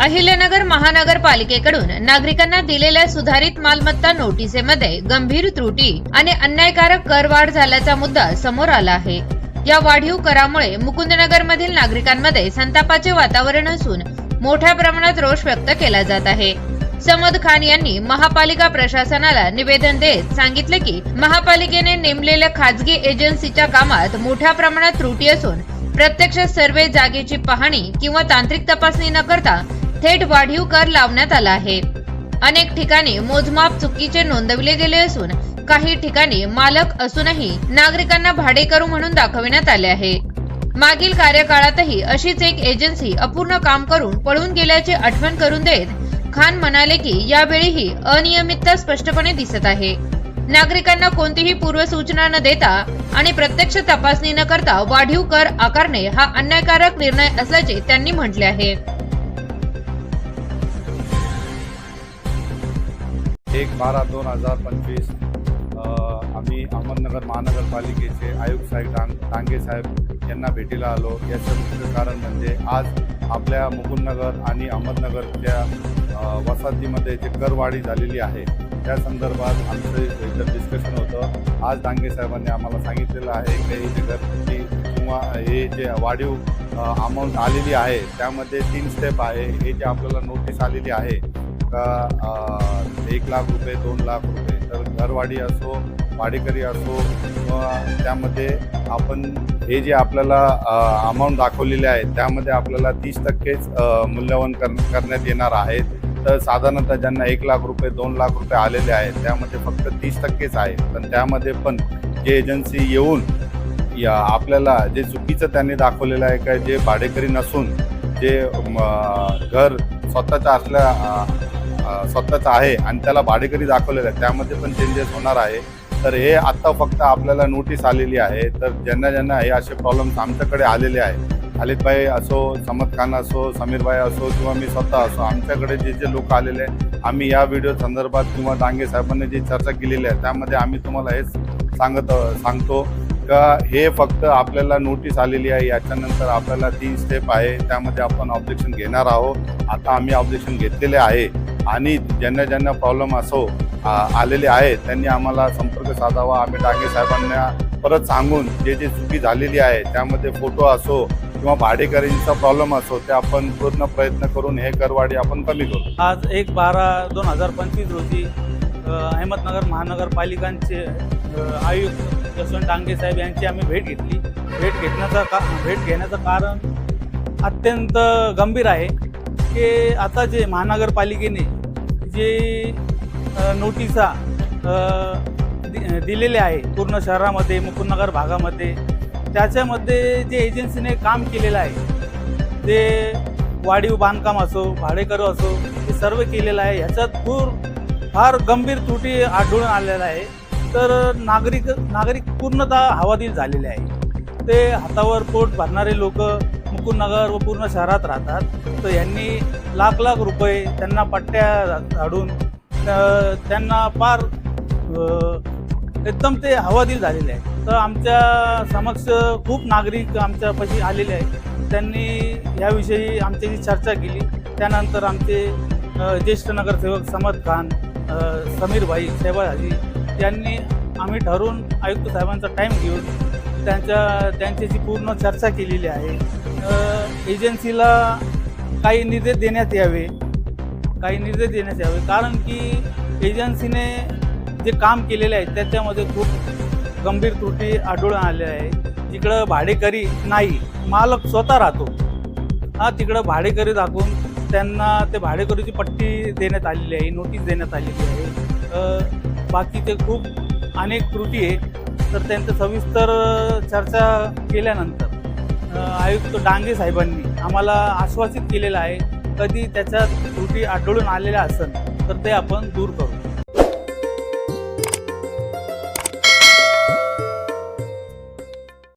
अहिल्यानगर महानगरपालिकेकडून नागरिकांना दिलेल्या सुधारित मालमत्ता नोटिसेमध्ये गंभीर त्रुटी आणि अन्यायकारक करवाढ झाल्याचा मुद्दा समोर आला आहे. या वाढीव करामुळे मुकुंदनगर मधील नागरिकांमध्ये संतापाचे वातावरण असून मोठ्या प्रमाणात रोष व्यक्त केला जात आहे. समद खान यांनी महापालिका प्रशासनाला निवेदन देत सांगितले की महापालिकेने नेमलेल्या खाजगी एजन्सीच्या कामात मोठ्या प्रमाणात त्रुटी असून प्रत्यक्ष सर्वे जागेची पाहणी किंवा तांत्रिक तपासणी न करता थेट वाढीव कर लावण्यात आला आहे. अनेक ठिकाणी मोजमाप चुकीचे नोंदवले गेले असून काही ठिकाणी मालक असूनही नागरिकांना भाडेकरू म्हणून दाखविण्यात आले आहे. मागील कार्यकाळातही अशीच एक एजन्सी अपूर्ण काम करून पळून गेल्याची आठवण करून देत खान म्हणाले की यावेळीही अनियमितता स्पष्टपणे दिसत आहे. नागरिकांना कोणतीही पूर्वसूचना न देता आणि प्रत्यक्ष तपासणी न करता वाढीव कर आकारणे हा अन्यायकारक निर्णय असल्याचे त्यांनी म्हटले आहे. एक बारा दोन हजार पंचवीस आम्ही अहमदनगर महानगरपालिकेचे आयुक्त साहेब डांग डांगे साहेब यांना भेटीला आलो. याचं मुख्य कारण म्हणजे आज आपल्या मुकुंदनगर आणि अहमदनगरच्या वसाहतीमध्ये जे करवाढी झालेली आहे त्या संदर्भात आमचं इथं डिस्कशन होतं. आज डांगे साहेबांनी आम्हाला सांगितलेलं आहे की हे जे किंवा हे जे वाढीव अमाऊंट आलेली आहे त्यामध्ये तीन स्टेप आहे. हे जे आपल्याला नोटीस आलेली आहे का एक लाख रुपये दोन लाख रुपये. तर घरवाडी असो वाडेकरी असो त्यामध्ये आपण हे जे आपल्याला अमाऊंट दाखवलेले आहे त्यामध्ये आपल्याला तीस टक्केच मूल्यवान कर करण्यात येणार आहेत. तर साधारणतः ज्यांना एक लाख रुपये दोन लाख रुपये आलेले आहेत त्यामध्ये फक्त तीस टक्केच आहे पण त्यामध्ये पण जे एजन्सी येऊन या आपल्याला जे चुकीचं त्यांनी दाखवलेलं आहे का जे भाडेकरी नसून जे घर स्वतःचं असल्या स्वतःच आहे आणि त्याला भाडेकरी दाखवलेलं आहे. त्यामध्ये पण चेंजेस होणार आहे. तर हे आत्ता फक्त आपल्याला नोटीस आलेली आहे. तर ज्यांना ज्यांना हे असे प्रॉब्लेम्स आमच्याकडे आलेले आहे खालिदभाई असो समद खान असो समीरभाई असो किंवा मी स्वतः असो आमच्याकडे जे जे लोक आलेले आहे आम्ही या व्हिडिओ संदर्भात किंवा डांगे साहेबांनी जी चर्चा केलेली आहे त्यामध्ये आम्ही तुम्हाला हेच सांगत सांगतो का हे फक्त आपल्याला नोटीस आलेली आहे. याच्यानंतर आपल्याला तीन स्टेप आहे. त्यामध्ये आपण ऑब्जेक्शन घेणार आहोत. आता आम्ही ऑब्जेक्शन घेतलेले आहे. आणि ज्यांना ज्यांना प्रॉब्लेम असो आलेले आहेत त्यांनी आम्हाला संपर्क साधावा. आम्ही डांगे साहेबांना परत सांगून जे जे चुकी झालेली आहे त्यामध्ये फोटो असो किंवा भाडेकरींचा प्रॉब्लेम असो ते आपण पूर्ण प्रयत्न करून हे करवाडी आपण कमी करू. आज एक बारा दोन हजार पंचवीस रोजी अहमदनगर महानगरपालिकांचे आयुक्त जसवंत डांगे साहेब यांची आम्ही भेट घेतली. भेट घेतण्याचं का भेट घेण्याचं कारण अत्यंत गंभीर आहे. की आता जे महानगरपालिकेने जे नोटिसा दि- दिलेल्या आहे पूर्ण शहरामध्ये मुकुंदनगर भागामध्ये त्याच्यामध्ये जे एजन्सीने काम केलेलं आहे ते वाढीव बांधकाम असो भाडेकरू असो हे सर्व केलेलं आहे. ह्याच्यात पूर फार गंभीर त्रुटी आढळून आलेल्या आहे. तर नागरिक नागरिक पूर्णतः हवादिल झालेले आहे. ते हातावर पोट भरणारे लोक मुकुंदनगर व पूर्ण शहरात राहतात. तर यांनी लाख लाख रुपये त्यांना पट्ट्या झाडून त्यांना फार एकदम ते हवादिल झालेले आहे तर आमच्या समक्ष खूप नागरिक आमच्यापाशी आलेले आहेत. त्यांनी याविषयी आमच्याशी चर्चा केली. त्यानंतर आमचे ज्येष्ठ नगरसेवक समद खान समीरभाई समीर भाई शेबा हाजी यांनी आम्ही ठरवून आयुक्त साहेबांचा टाईम घेऊन त्यांच्या त्यांच्याशी पूर्ण चर्चा केलेली आहे. एजन्सीला काही निर्देश देण्यात यावे. काही निर्देश देण्यात यावे. कारण की एजन्सीने जे काम केलेले आहे त्याच्यामध्ये खूप गंभीर त्रुटी आढळून आल्या आहे. तिकडं भाडेकरी नाही मालक स्वतः राहतो. हा तिकडं भाडेकरी दाखवून त्यांना ते भाडेकरीची पट्टी देण्यात आलेली आहे नोटीस देण्यात आलेली आहे. बाकीचे खूप अनेक त्रुटी आहे. तर त्यांचं सविस्तर चर्चा केल्यानंतर आयुक्त डांगे साहेबांनी आम्हाला आश्वासित केलेलं आहे कधी त्याच्यात त्रुटी आढळून आलेल्या असेल तर ते आपण दूर करू.